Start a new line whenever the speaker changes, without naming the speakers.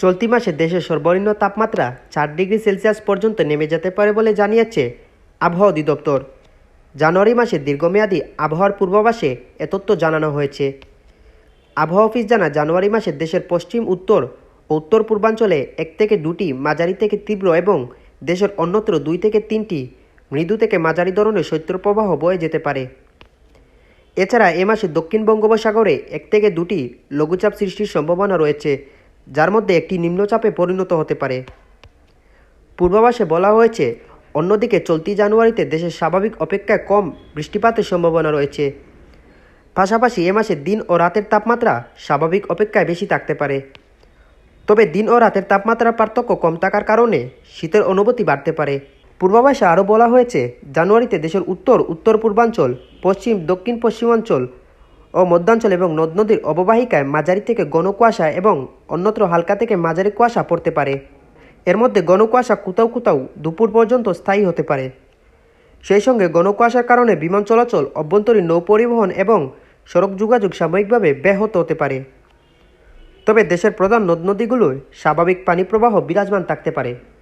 চলতি মাসে দেশের সর্বনিম্ন তাপমাত্রা চার ডিগ্রি সেলসিয়াস পর্যন্ত নেমে যেতে পারে বলে জানিয়েছে আবহাওয়া অধিদপ্তর। জানুয়ারি মাসে দীর্ঘমেয়াদী আবহাওয়ার পূর্বাভাসে এ তথ্য জানানো হয়েছে। আবহাওয়া অফিস জানা জানুয়ারি মাসে দেশের পশ্চিম, উত্তর ও উত্তর পূর্বাঞ্চলে এক থেকে দুটি মাঝারি থেকে তীব্র এবং দেশের অন্যত্র দুই থেকে তিনটি মৃদু থেকে মাঝারি ধরনের শৈত্যপ্রবাহ বয়ে যেতে পারে। এছাড়া এ মাসে দক্ষিণ বঙ্গোপসাগরে এক থেকে দুটি লঘুচাপ সৃষ্টির সম্ভাবনা রয়েছে। যার মধ্যে একটি নিম্নচাপে পরিণত হতে পারে। পূর্বাভাসে বলা হয়েছে, অন্যদিকে চলতি জানুয়ারিতে দেশের স্বাভাবিক অপেক্ষায় কম বৃষ্টিপাতের সম্ভাবনা রয়েছে। পাশাপাশি এ মাসে দিন ও রাতের তাপমাত্রা স্বাভাবিক অপেক্ষায় বেশি থাকতে পারে। তবে দিন ও রাতের তাপমাত্রার পার্থক্য কম থাকার কারণে শীতের অনুভূতি বাড়তে পারে। পূর্বাভাসে আরও বলা হয়েছে, জানুয়ারিতে দেশের উত্তর উত্তর পূর্বাঞ্চল পশ্চিম দক্ষিণ পশ্চিমাঞ্চল ও মধ্যাঞ্চল এবং নদ নদীর অববাহিকায় মাঝারি থেকে ঘন কুয়াশা এবং অন্যত্র হালকা থেকে মাঝারি কুয়াশা পড়তে পারে। এর মধ্যে ঘন কুয়াশা কোথাও কোথাও দুপুর পর্যন্ত স্থায়ী হতে পারে। সেই সঙ্গে ঘন কুয়াশার কারণে বিমান চলাচল, অভ্যন্তরীণ নৌ পরিবহন এবং সড়ক যোগাযোগ সাময়িকভাবে ব্যাহত হতে পারে। তবে দেশের প্রধান নদ নদীগুলোয় স্বাভাবিক পানি প্রবাহ বিরাজমান থাকতে পারে।